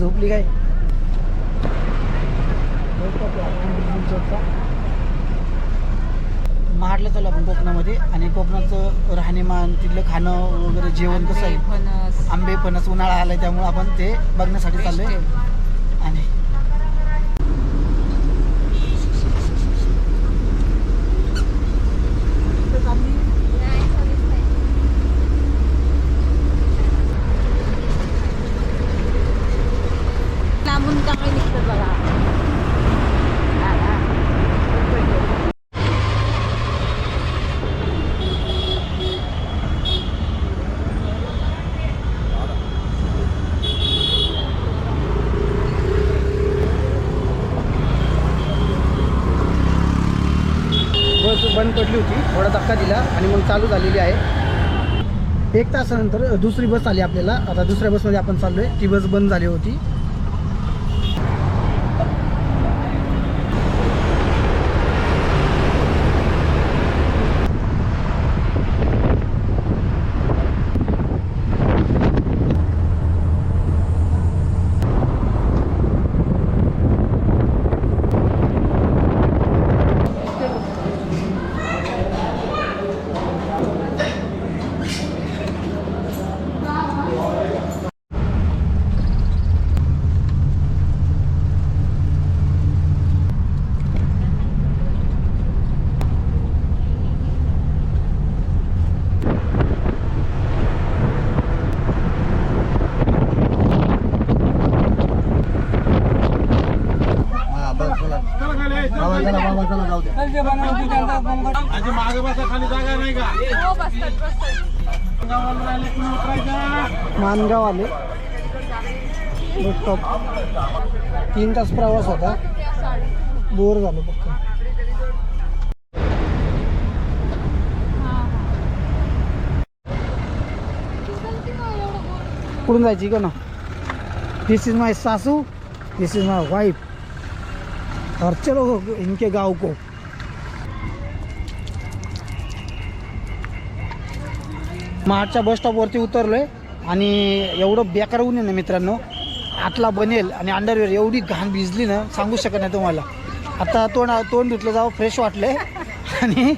झोपली काय? महाडला चालू आपण कोकणामध्ये आणि कोकणाचं राहणीमान तिथलं खाणं वगैरे जेवण कसं आहे? आंबे फणस उन्हाळा आलाय त्यामुळे आपण ते बघण्यासाठी चाललोय. आणि लांबून चांगले निघतात बघा बस पडली होती. थोडा धक्का दिला आणि मग चालू झालेली आहे. एक तासानंतर दुसरी बस आली आपल्याला. आता दुसऱ्या बसमध्ये आपण चाललो आहे ती बस बंद झाली होती. आजी मागे बसा खाली जागा नाही का? मानगाव आले बस स्टॉप तीन तास प्रवास होता. बोर झालो फक्त. कुठून जायची का ना? दिस इज माय सासू दिस इज माय वाइफ और चलो इनके गाव को. महाडच्या बस स्टॉपवरती उतरलोय आणि एवढं बेकार ऊन आहे ना मित्रांनो. आतला बनेल आणि अंडरवेअर एवढी घाण भिजली ना सांगू शकत नाही तुम्हाला. आता तोंड तोंड धुतलं जावं फ्रेश वाटलंय. आणि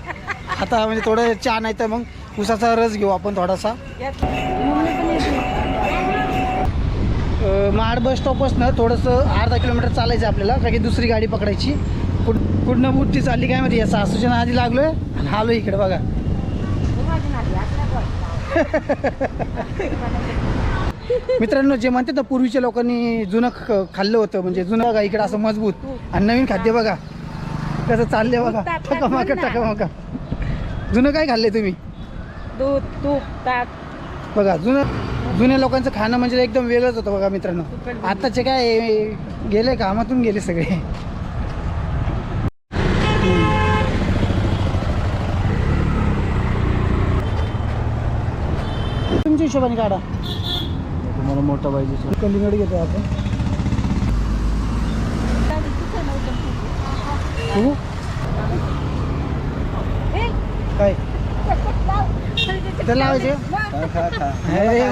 आता म्हणजे थोडं चहा नाही तर मग उसाचा रस घेऊ आपण थोडासा. महाड बस स्टॉपपासनं थोडंसं अर्धा किलोमीटर चालायचं आहे आपल्याला कारण की दुसरी गाडी पकडायची. कुठ कुठनं बुट्टी चालली काय माहिती या सासूच्या आधी लागलोय आणि आलो इकडे बघा. मित्रांनो जे म्हणतात ना पूर्वीच्या लोकांनी जुनं खाल्लं होतं म्हणजे जुनं बघा इकडे असं मजबूत. आणि नवीन खाद्य बघा. कसं चाललंय बघा. टकामाका टकामाका. जुनं काय खाल्लंय तुम्ही? दूध तूप ताक. बघा जुनं जुन्या लोकांचं खाणं म्हणजे एकदम वेगळंच होतं बघा मित्रांनो. आत्ताचे काय गेले कामातून गेले सगळे. हिशोबाने काढा. तुम्हाला मोठा पाहिजे कलिंगड घेतो आपण? तू काय? त्याला लावायचे?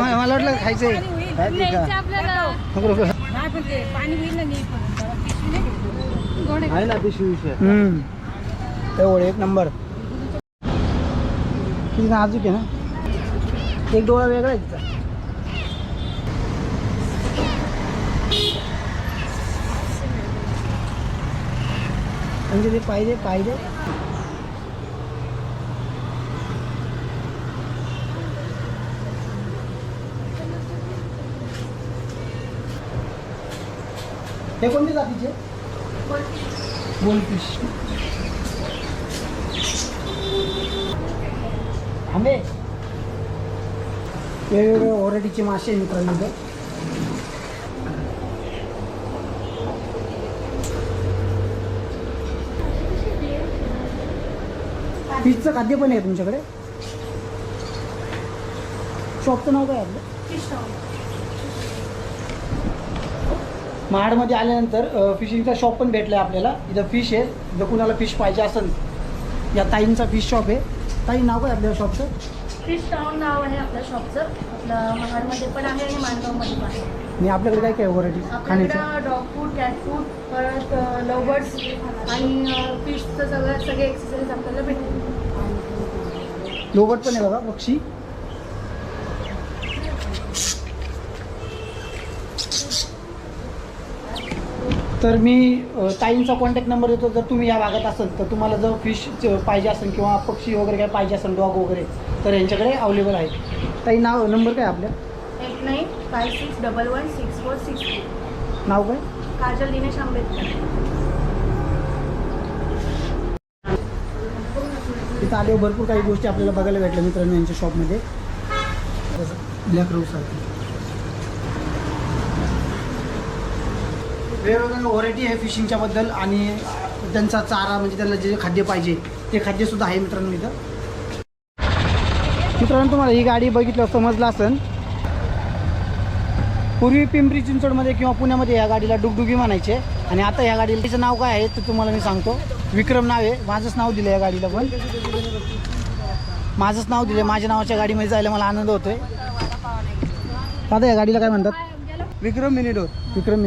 मला वाटलं खायचंय. नको. आहे. ना पिशवी विषय. हम्म. तेवढं एक नंबर. किती नाजूक आहे ना? एक डोळा वेगळा आहे तिचा म्हणजे ते पाहिजे पाहिजे हे कोणते जातीचे गोल्डफिश आंबे वेगवेगळ्या व्हरायटीचे मासे मित्रांनो फिशचं खाद्य पण आहे तुमच्याकडे? शॉपचं नाव काय आपलं? महाडमध्ये आल्यानंतर फिशिंगचा शॉप पण भेटला आहे आपल्याला. इथं फिश आहे. जर कुणाला फिश पाहिजे असेल या ताईंचा फिश शॉप आहे. ताई नाव काय आपल्या शॉपचं फिश टाऊन नाव आहे आपल्या शॉपचं आपलं महाडमध्ये पण आहे आणि माणगावमध्ये पण आहे. आणि आपल्याकडे काय काय व्हरायटी खाण्याचं? आपल्याकडं डॉग फूड कॅट फूड परत लवबर्ड्स आणि फिशचं सगळं सगळे एक्सेसरीज आपल्याला भेटतील. लोबट पण आहे बघा पक्षी. तर मी ताईंचा कॉन्टॅक्ट नंबर देतो. जर तुम्ही या भागात असाल तर तुम्हाला जर फिश पाहिजे असेल किंवा पक्षी वगैरे काय पाहिजे असेल डॉग वगैरे तर यांच्याकडे अवेलेबल आहे. ताई नाव नंबर काय आपल्या? Eight nine five six double one six four six नाव काय? काजल दिनेश आंबेडकर. तिथं आल्यावर भरपूर काही गोष्टी आपल्याला बघायला भेटल्या मित्रांनो यांच्या शॉपमध्ये ब्लॅक रोज सारखं. वेगवेगळ्या व्हरायटी आहे फिशिंगच्या बद्दल आणि त्यांचा चारा म्हणजे त्याला जे खाद्य पाहिजे ते खाद्यसुद्धा आहे मित्रांनो इथं. मित्रांनो तुम्हाला ही गाडी बघितलं समजलं असेल. पूर्वी पिंपरी चिंचवडमध्ये किंवा पुण्यामध्ये या गाडीला डुगडुगी म्हणायचे. आणि आता या गाडीला तिचं नाव काय आहे ते तुम्हाला मी सांगतो. विक्रम नाव आहे. माझंच नाव दिलं या गाडीला पण. माझंच नाव दिलं. माझ्या नावाच्या गाडीमध्ये जायला मला आनंद होतोय. दादा या गाडीला काय म्हणतात? विक्रम मिनिडोर. विक्रम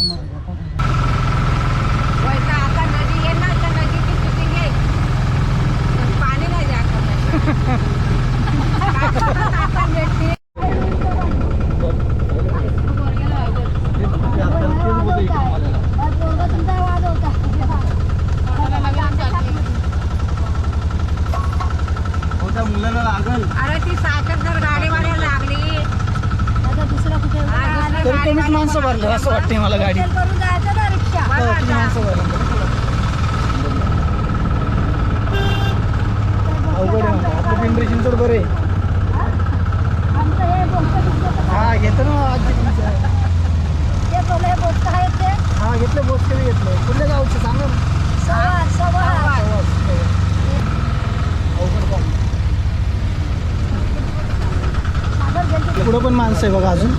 मिनिडो आता नदी येणार तर नदीची शूटिंग आहे पाणी नाही त्या मुलाला लागल अरे ती साखर जर गाडीवाल्या लागली हा, दुसरी तरी गाडी कमीच माणसं भरलं मला गाडी करून जायचं ना रिक्षा हो, बरं किती आता. माणसं भरलं अवघड आहे मला आपलं पिंपरी चिंचवड बरं आहे आमचं हे बोलतं हा घेतो ना आजी तुमचं ते बोलले बोलतं आहे ते हा घेतलं बोस कधी घेतलं कुठल्या गावचं सांगा ना. सवा सवा अवघड काम. सागर गेलते पुढं पण माणसं आहे बघा अजून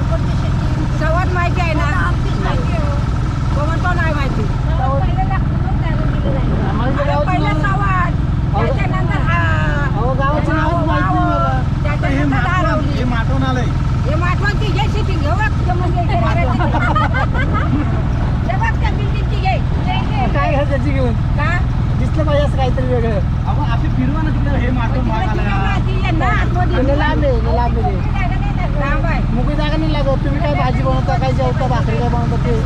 सवड माहिती आहे ना कोमन नाही माहिती अरे पहिलं सवाड त्याच्यानंतर हा अहो गावाचं नावच माहीत नाही मला त्याच्यानंतर धारवली हे माठवून आलंय हे महत्वाची घे सिटी घेऊ बघ ते म्हणजे इथे घराची. हे बघ त्या बिल्डिंगची घे काय घ्या त्याची घेऊन का दिसलं पाहिजे असं काहीतरी वेगळं अहो असे फिरवा ना तिकडे हे माठवून तिकडे मागायला तिकडे माती आहे ना आतमध्ये. लय लांब आहे लय लांब आहे लांब आहे मोकळी जागा नाही लागत तुम्ही काय भाजी बनवता काय जेवता भाकरी काय बनवता ते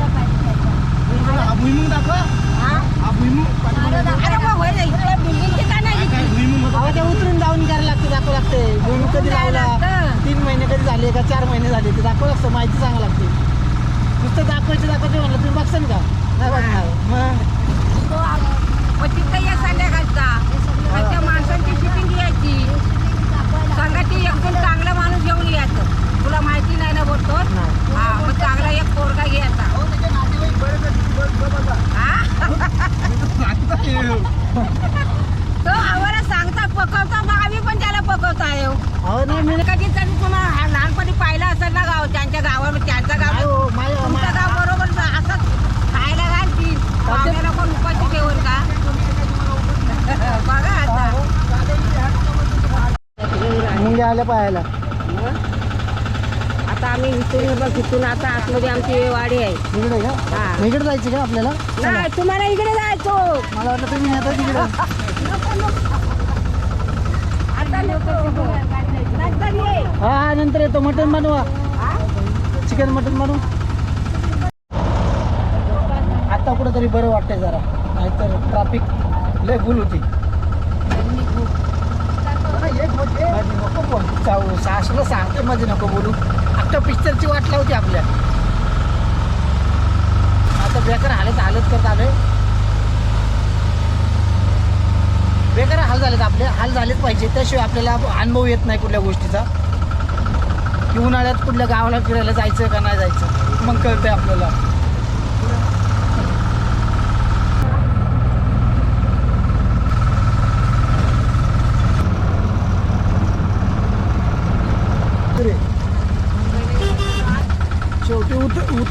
हा भुईमुग दाखवा हा? हा भुईमुग अरे मग होय ना, इकडे बिल्डिंगची का नाही काय भुईमुग अहो ते उतरून जाऊन करायला लागते दाखवं लागते भूमी कधी लावला लागतं. तीन महिने कधी झाले का चार महिने झाले ते दाखवं लागतं माहिती सांगा लागते. नुसतं दाखवायचे दाखवायचे म्हणलं तुम्ही बघसान का? नाही बघणार. मग? तिथं या संध्याकाळचा मग त्या माणसांची शूटिंग एकदम चांगला माणूस घेऊन यायचं तुला माहिती नाही ना बोलतो. हा मग चांगला एक पोरगा घ्यायचा हा? तो आम्हाला सांगता पकवता मग आम्ही पण त्याला पकवता येऊ. कधी तरी तुम्हाला हा लहानपणी पाहिलं असेल ना गाव त्यांच्या गावावर त्यांचं नाही गाव हो, माझ्या- तुमचं गाव बरोबर असंच खायला घालतील आम्हाला कोण उपाशी ठेवून का बघा आता मुंग्या आल्या पाहायला. आता आम्ही इथून बघ इथून आता आतमध्ये आमची वाडी आहे. इकडे का? हा. इकडे जायचं का आपल्याला. नाही तुम्हाला इकडे जायचो. मला वाटलं तुम्ही नेता तिकडे. आता नको. नंतर ये. हा हा, नंतर येतो. मटन बनवा. चिकन मटन बनवू. आता कुठंतरी बरं वाटतंय जरा. नाहीतर ट्रॅफिक लय फुल होती माझी नको पण जाऊ सासूला सांगते मध्ये नको बोलू. आता पिक्चरची वाट लावते आपल्या. आता बेकार हालत हालत करत आलोय. बेकार हाल झालेत आपले. हाल झालेच पाहिजे. त्याशिवाय आपल्याला अनुभव येत नाही कुठल्या गोष्टीचा. की उन्हाळ्यात कुठल्या गावाला फिरायला जायचं का नाही जायचं? मग कळतंय आपल्याला.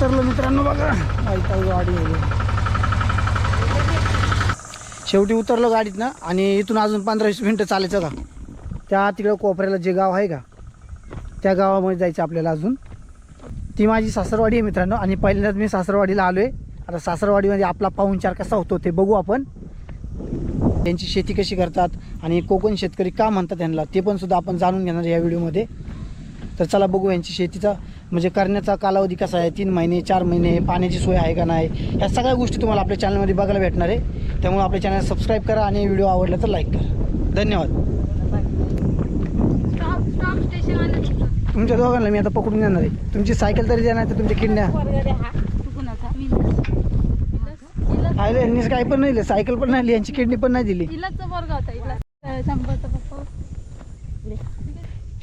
उतरलो मित्रांनो बघा. वैताग गाडी शेवटी उतरलो गाडीत ना आणि इथून अजून पंधरा वीस मिनटं चालायचं का? त्या तिकडं कोपऱ्याला जे गाव आहे का त्या गावामध्ये जायचं आपल्याला अजून. ती माझी सासरवाडी आहे मित्रांनो आणि पहिल्यांदाच मी सासरवाडीला आलो आहे आता सासरवाडीमध्ये आपला पाहुणचार कसा होतो ते बघू आपण. त्यांची शेती कशी करतात आणि कोकण शेतकरी का म्हणतात त्यांना ते पण सुद्धा आपण जाणून घेणार या व्हिडिओमध्ये. तर चला बघू यांची शेतीचा म्हणजे करण्याचा कालावधी कसा आहे? तीन महिने चार महिने पाण्याची सोय आहे का नाही? ह्या सगळ्या गोष्टी तुम्हाला आपल्या चॅनलमध्ये बघायला भेटणार आहे. त्यामुळे आपल्या चॅनल सबस्क्राईब करा आणि व्हिडिओ आवडला तर लाईक करा. धन्यवाद. तुमच्या दोघांना मी आता पकडून जाणार आहे. तुमची सायकल तरी देणार तर तुमच्या किडण्या. आहे यांनीच काय पण नाही सायकल पण नाही यांची किडनी पण नाही दिली.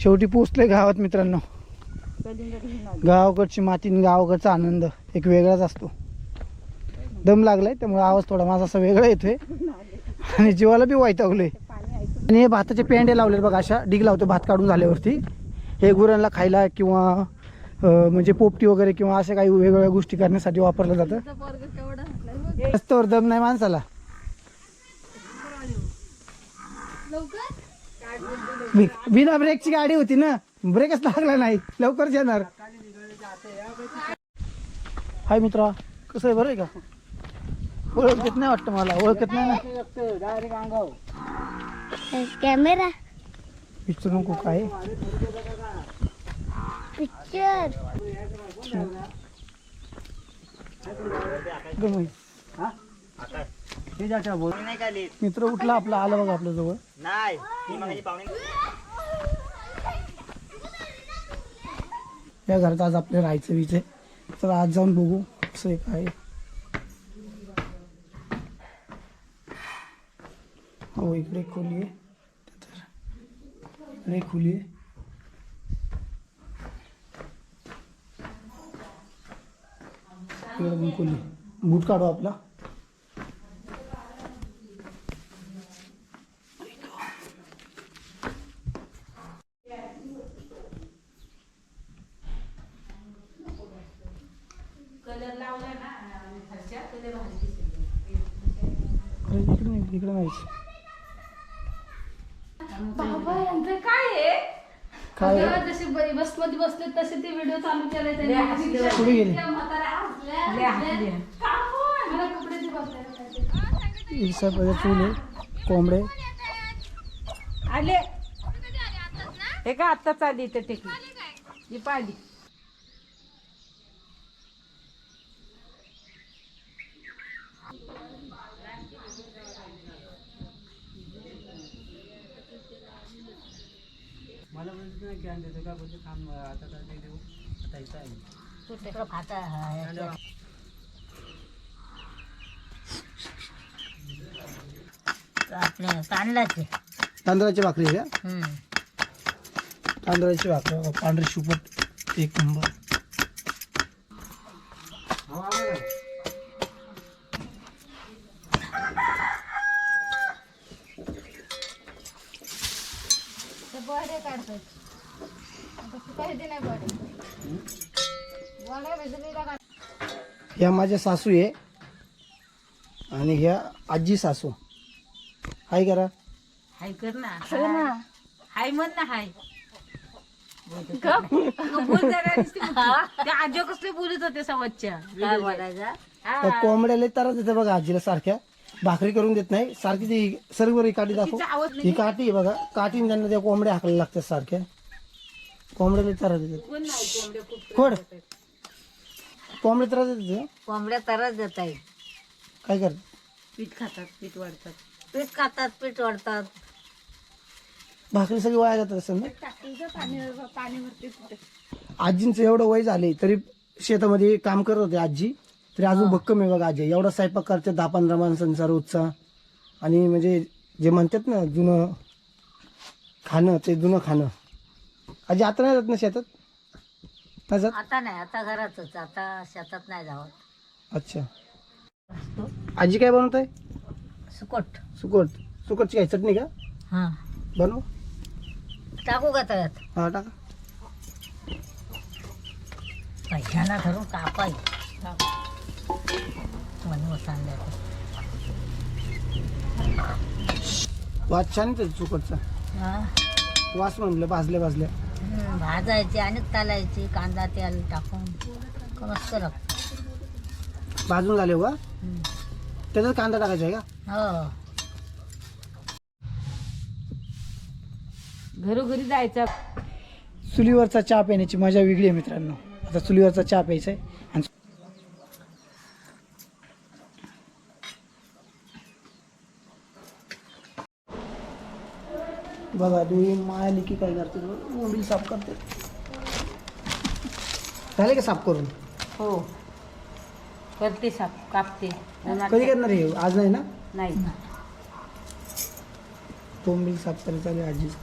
शेवटी पोचले गावात मित्रांनो. गावाकडची माती आणि गावाकडचा आनंद एक वेगळाच असतो. दम लागलाय त्यामुळे आवाज थोडा माझा असा वेगळा येतोय. आणि जीवाला बी वैतागलोय. आणि हे भाताचे पेंडे लावले बघा अशा डिग लावतो भात काढून झाल्यावरती. हे गुरांना खायला किंवा म्हणजे पोपटी वगैरे किंवा अशा काही वेगवेगळ्या गोष्टी करण्यासाठी वापरलं जातं. रस्त्यावर दम नाही माणसाला. बिना ब्रेकची गाडी होती ना. ब्रेकच लागला नाही. लवकरच येणार. हाय मित्रा कसं आहे? बरं आहे का? ओळखत नाही वाटतं मला. ओळखत नाही ना? कॅमेरा. विचारू नको काय? पिक्चर. मित्र उठला आपला आला बघा आपल्या जवळ. या घरात आज आपल्या राहायचं विचे तर आज जाऊन बघू कसं एक काय आहे. हो इकडे खोली आहे. तर इकडे खोली आहे. इकडे पण खोली. बूट काढू आपला अरे इकडे नाही इकडे नाही बाबा यांचं काय आहे? काय अगं, जसे ब- बसमध्ये बसले तसे ते व्हिडिओ चालू केले त्यांनी. कुठे गेले. त्या म्हाताऱ्या हसल्या, हसल्या. का पण? मला कपड्याची बसल्या पाहिजे. इसापचे चुले कोंबडे. आले. हे का आत्ता चालली इथं टेकली ही पाहिली. तांदळाचे. तांदळाची भाकरी आहे का? तांदळाची भाकरी पांढरी शुपट एक नंबर बर्डे काढतात आता पाहिजे नाही बर्डे बर्डे भेजलेला काढ ह्या माझ्या सासू आहे. आणि ह्या आजी सासू. हाय करा. हाय कर ना. हाय म्हण ना हाय. बोल जरा नुसती बोल. त्या आजो कसले बोलत होते सवतच्या काय बोलायचा? त्या कोंबड्याला त्रास देते बघा आजीला सारख्या. भाकरी करून देत नाही. सारखी ती सर्व ही काठी दाखव. तिचा आवाज ही काठी आहे बघा. काठीने त्यांना त्या कोंबड्या हाकला लागतात सारख्या. कोंबड्याला त्रास देतात कोण नाही कोंबड्या खूप कोड कोंबड्या त्रास देते कोंबड्या तरच देत आहे काय करतात? पीठ खातात पीठ वाढतात. पीठ खातात पीठ वाढतात. भाकरी सगळी वाया जातात असेल ना? टाकीचं पाणी पाणी भरते कुठे? आजींचं एवढं वय झाले तरी शेतामध्ये काम करत होते आजी. तरी अजून भक्कम आहे बघा आजी. एवढा स्वयंपाक करते दहा पंधरा माणसांचा रोजचा. आणि म्हणजे जे म्हणतात ना जुनं खाणं ते जुनं खाणं. आजी आता नाही जात ना शेतात? नाही जात आता नाही आता घरातच आता शेतात नाही जावं. अच्छा. आजी काय बनवत आहे सुकट. सुकट. सुकटची काय चटणी का? हा. बनव. टाकू का तळ्यात हा टाका. पैशाना धरून कापाय म्हणून सांगायचं वास छान येतो चुकटचा हा. वास म्हणलं भाजल्या भाजल्या. भाजायची आणि तलायची कांदा तेल टाकून का मस्त लागतं. भाजून झाले वा. त्याच्यात कांदा टाकायचा आहे का? हो. घरोघरी जायचं. चुलीवरचा चहा पिण्याची मजा वेगळी आहे मित्रांनो. आता चुलीवरचा चहा प्यायचा आहे आणि बघा दोघे माया लिकी काय करते मोबिल साफ करते. झाले का साफ करून? हो. करते साप कापते. कधी करणार हे आज नाही ना? नाही. साफ करायचं चालू आजीच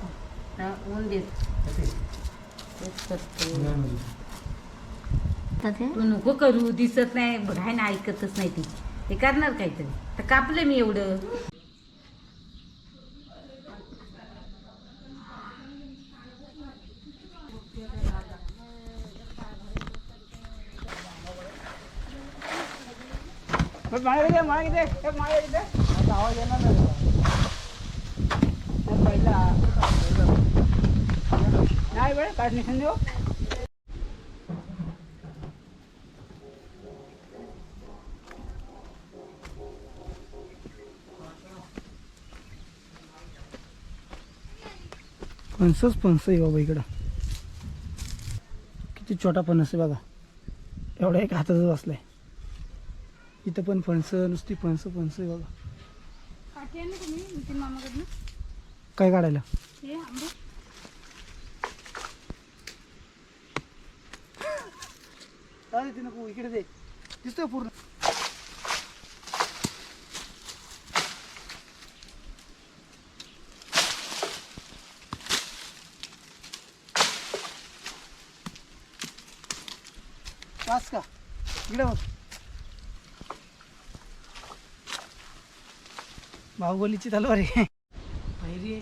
ते तू नको करू दिसत नाही काय ना ऐकतच नाही ती. ते करणार काहीतरी. तर कापलं मी एवढं. आवाज येणार नाही. पहिला. नाही वेळ काढणी देऊ. पणसच पणस आहे बाबा इकडं. किती छोटा पणस आहे बघा. एवढा एक हातातच बसलाय. इथं पण फणस नुसती फणस फणस बघा. काठी आहे ना तुम्ही नितीन मामाकडनं? काय काढायला? हे आंबे अरे ते नको इकडे दे. दिसतोय पूर्ण. वास का? इकडे बघ. बाहुबलीची तलवार आहे. आहे.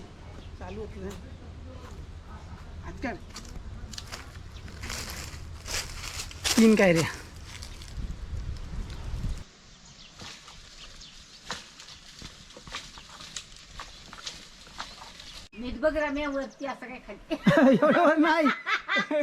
चालू होत आज काढ. तीन काय रे मीठ बघ रम्या वरती असं काय खाली. एवढं नाही.